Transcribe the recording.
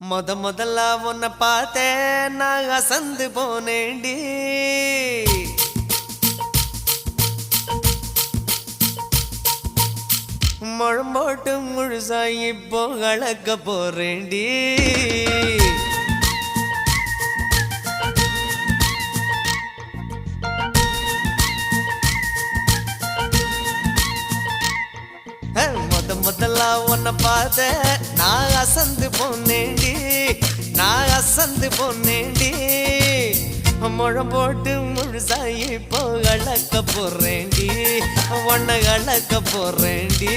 முத முதல்ல உன்னை பார்த்தேன் நான் அசந்து போனேண்டி முழம்போட்டு முழுசா இப்போ கலக்க போறேண்டி முத முதல்ல உன்னை பார்த்தேன் நான் அசந்து போனேன். நான் அசந்து போனேண்டி முழம் போட்டு முழுசாயி இப்போ அழக்க போறேண்டி உன்னை அழக்க போறேண்டி